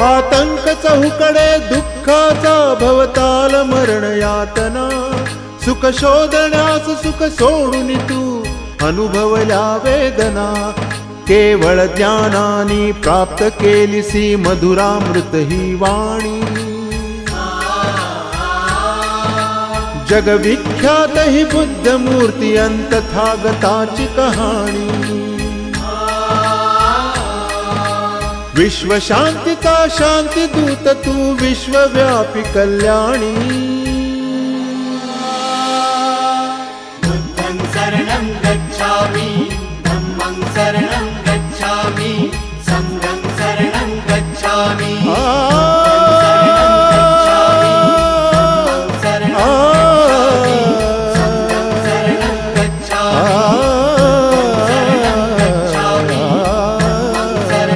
आतंक चहूकडे दुःखाचा भवताल मरण यातना. सुख शोधण्यास सुख सोडून तू अनुभवल्या वेदना. केवळ ज्ञानानी प्राप्त केलीसी मधुरामृत ही वाणी. जगविख्यात ही बुद्ध मूर्ती अंतथागताची कहाणी. विश्व शांतीचा शांती दूत तू विश्वव्यापी कल्याणी. बुद्धं शरणं गच्छामि धम्मं शरणं गच्छामि सङ्घं शरणं गच्छामि.